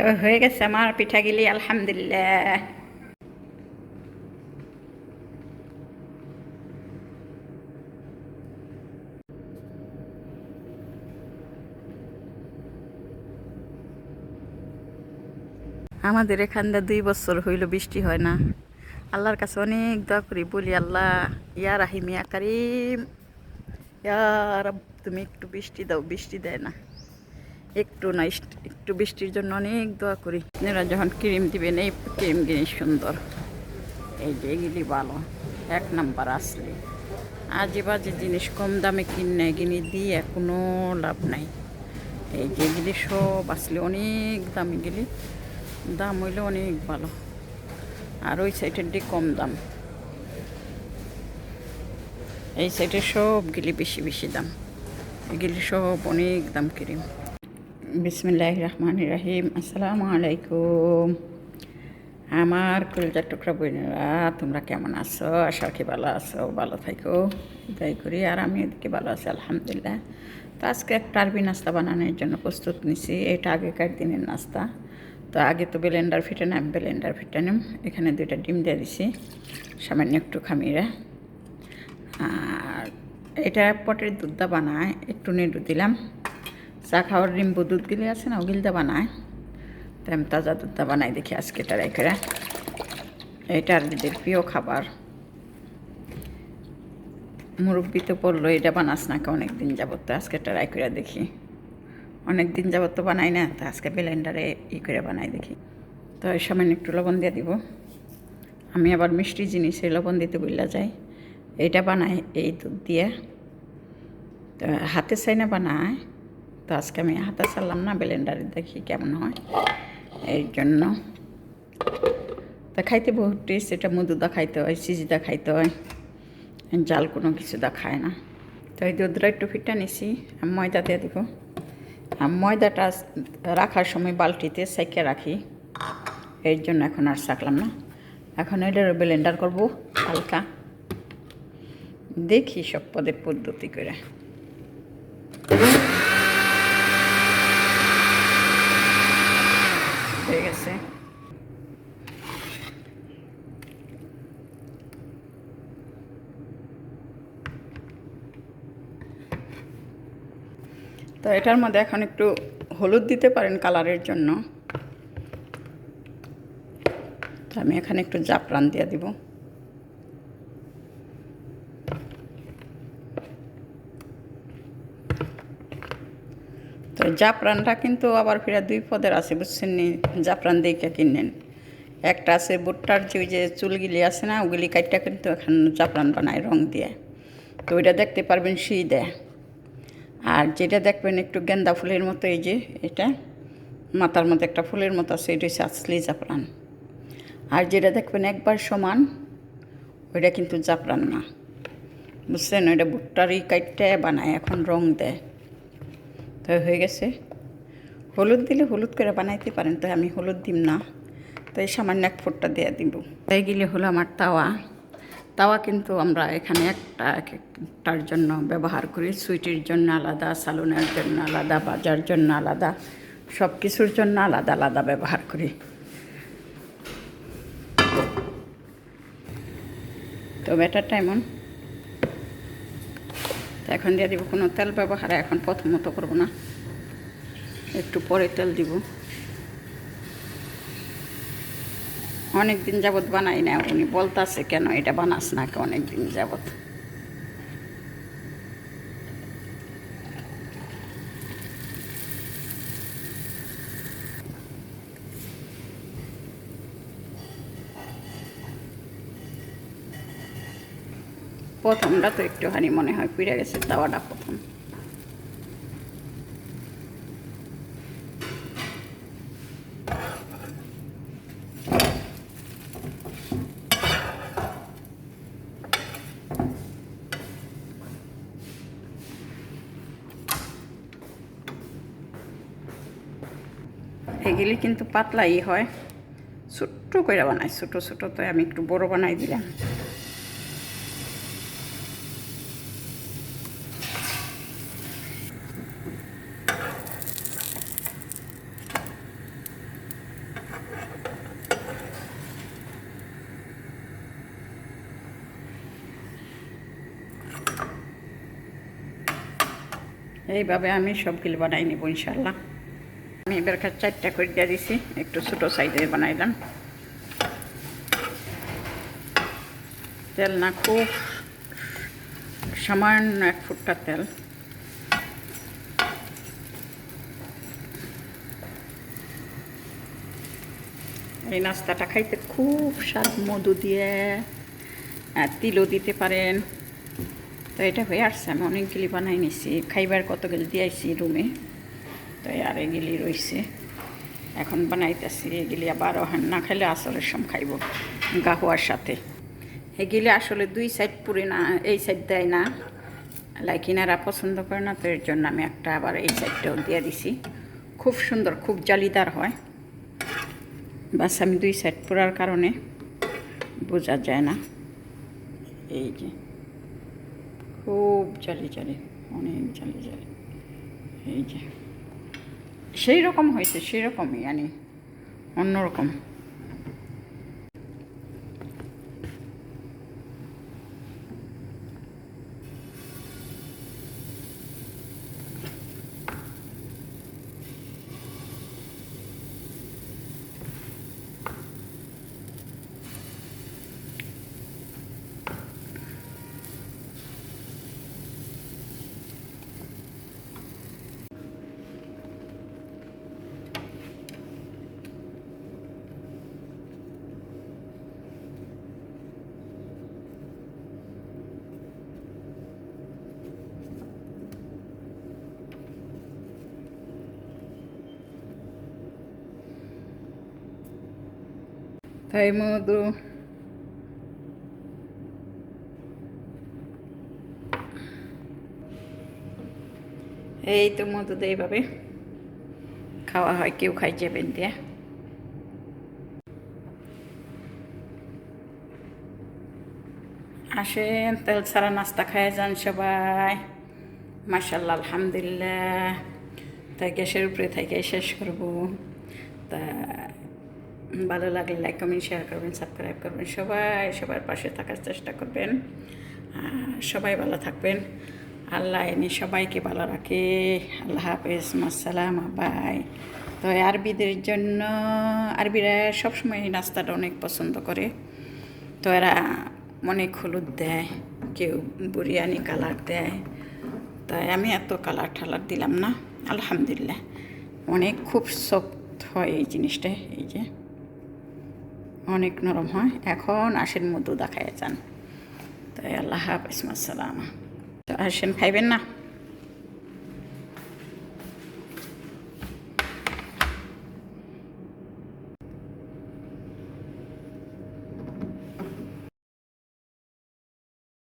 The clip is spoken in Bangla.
তো হয়ে গেছে আমার পিঠাগুলি আলহামদুলিল্লাহ। আমাদের এখানটা দুই বছর হইল বৃষ্টি হয় না। আল্লাহর কাছে অনেক দোয়া করি বলি আল্লাহ ইয়া রাহিম ইয়া কারিম ইয়া রাব, তুমি একটু বৃষ্টি দাও বৃষ্টি দেয় না। একটু না একটু বৃষ্টির জন্য অনেক দোয়া করি। আপনারা যখন ক্রিম দিবেন, এই ক্রিম জিনিস সুন্দর। এই যে এগুলি ভালো, এক নাম্বার আসলে। আজে বাজে জিনিস কম দামে কিনে কিনে দিয়ে কোনো লাভ নাই। এই যে এগুলি সব আসলে অনেক দাম এগুলি। দাম হইলে অনেক ভালো। আর ওই সাইডের দিয়ে কম দাম। এই সাইডের সবগুলি বেশি বেশি দাম। এগুলি সব অনেক দাম ক্রিম। বিসমিল্লাহ রহমান রাহিম। আসসালামু আলাইকুম। আমার কলজার টুকরা বোনেরা, তোমরা কেমন আছো? আশা কি ভালো আছো, ভালো থাকো। তাই করি, আর আমি এদিকে ভালো আছি, আলহামদুলিল্লাহ। তো আজকে একটা আরবি নাস্তা বানানোর জন্য প্রস্তুত নিছি। এটা আগেকার দিনের নাস্তা। তো আগে তো ব্লেন্ডার ফিটে না ব্লেন্ডার ফিটে নিম। এখানে দুইটা ডিম দিয়ে দিছি, সামান্য একটু খামিরা। আর এটা পটের দুধটা বানায়, একটু নেড়ু দিলাম। চা খাওয়ার রিম্বু দুধ গিলে আছে না ওগুলটা বানায়। তো আমি তাজা দুধটা বানাই দেখি আজকে এটা রেখে এটা দিদির প্রিয় খাবার। মুরব্বি তো পড়ল এটা বানাস নাকি অনেক দিন তো আজকে এটা রাই করে দেখি। অনেক দিন তো বানাই না, তো আজকে ব্লেন্ডারে ই করে বানাই দেখি। তো এই সময় একটু লবণ দিয়ে দিব। আমি আবার মিষ্টি জিনিসে লবণ দিতে বললা যাই। এটা বানাই এই দুধ দিয়ে। তো হাতে চাই না বানায়। তো আজকে আমি হাতে চাললাম না ব্লেন্ডারে দেখি কেমন হয়। এই জন্য। তা খাইতে বহুত টেস্ট এটা মধুদা খাইতে হয় সিজিদা খাইতে হয়। জাল কোনো কিছু দা খায় না। তো এই দুধটা একটু ফিটা নিছি ময়দা দিয়ে দেবো। আর ময়দাটা রাখার সময় বালতিতে সেকে রাখি। এর জন্য এখন আর সাকলাম না। এখন এটার ব্লেন্ডার করব হালকা। দেখি সব পদের পদ্ধতি করে। হয়ে গেছে তো এটার মধ্যে এখন একটু হলুদ দিতে পারেন কালারের জন্য। তো আমি এখানে একটু জাফরান দিয়ে দিব। জাফরানটা কিন্তু আবার ফিরে দুই পদের আছে, বুঝছেন নি? জাফরান দিয়ে কিনেন? একটা আছে ভুট্টার যে ওই যে চুলগুলি আছে না, ওগুলি কাটটা কিন্তু এখন জাফরান বানায় রং দিয়ে। তো ওইটা দেখতে পারবেন সেই দেয় আর যেটা দেখবেন একটু গেন্দা ফুলের মতো, এই যে এটা, মাথার মতো একটা ফুলের মতো আছে, এটা হচ্ছে আসলি জাফরান। আর যেটা দেখবেন একবার সমান, ওইটা কিন্তু জাফরান না। বুঝছেন? ওইটা ভুট্টারই কাটটা বানায়, এখন রং দেয়। হয়ে গেছে। হলুদ দিলে হলুদ করে বানাইতে পারেন তো আমি হলুদ দিম না। তাই সামান্য এক ফুটটা দিয়ে দিব। তাই গেলে হলো আমার তাওয়া। তাওয়া কিন্তু আমরা এখানে একটা এক একটার জন্য ব্যবহার করি। সুইটের জন্য আলাদা সালুনের জন্য আলাদা বাজার জন্য আলাদা সব কিছুর জন্য আলাদা আলাদা ব্যবহার করি। তো ব্যাটারটা এমন। এখন দিয়ে দিব কোনো তেল ব্যবহার, এখন প্রথমত করব না। একটু পরে তেল দিব। অনেক দিন যাবত বানাই না উনি বলতাছে কেন এটা বানাস না অনেক দিন যাবত প্রথমটা তো একটুখানি মনে হয় পিড়ে গেছে, তাওয়াটা প্রথম। এগুলি কিন্তু পাতলাই হয়, ছোট্ট করে বানাই, ছোটো ছোটো তো আমি একটু বড় বানাই দিলাম। এইভাবে আমি সবগুলো বানাই নিব ইনশাল্লাহ আমি এবার চারটা করে দিয়ে দিছি, একটু ছোটো সাইজের বানাইলাম। তেল না খুব সামান্য এক ফুটটা তেল। এই নাস্তাটা খাইতে খুব স্বাদ, মধু দিয়ে তিলও দিতে পারেন। তো এটা হয়ে আসছে। আমি অনেকগুলি বানাই নিছি। খাইবার কতগুলি দিয়েছি রুমে। তো আর এগুলি রয়েছে এখন বানাইতেছি এগুলি আবার হান না খাইলে আসলের সম খাইব গাহুয়ার সাথে। এগুলি আসলে দুই সাইড পুরে না, এই সাইড দেয় না। লাইক ইনারা পছন্দ করে না, তো এর জন্য আমি একটা আবার এই সাইডটাও দিয়ে দিছি। খুব সুন্দর, খুব জালিদার হয়। বাস আমি দুই সাইড পুরার কারণে বোঝা যায় না। এই যে। খুব চালে চালে অনেক চালে চালে এই যে সেই রকম হয়েছে সেই রকমই মানে অন্যরকম। তাই মধু এই তো দেয় এইভাবে খাওয়া হয় কেউ খাই যাবেন দিয়া আসেন তেল ছাড়া নাস্তা খায় যান সবাই মাসাল্লাহ আলহামদুলিল্লাহ তাই গ্যাসের উপরে থেকে শেষ করব তা ভালো লাগলে লাইক কমেন্ট শেয়ার করবেন সাবস্ক্রাইব করবেন। সবাই সবার পাশে থাকার চেষ্টা করবেন। সবাই ভালো থাকবেন। আল্লাহ এনে সবাইকে ভালো রাখে। আল্লাহ হাফেজ। মাসালাম, বাই। তো আরবিদের জন্য, আরবিরা সবসময় এই নাস্তাটা অনেক পছন্দ করে। তো এরা অনেক হলুদ দেয়, কেউ বিরিয়ানি কালার দেয়। তাই আমি এত কালার ঠালার দিলাম না। আলহামদুলিল্লাহ। অনেক খুব সফট হয় এই জিনিসটা, এই যে। অনেক নরম হয়। এখন আসেন মধু দেখায় যান। তাই আল্লাহ হাফিজ মাসালামা তো আসেন খাইবেন না?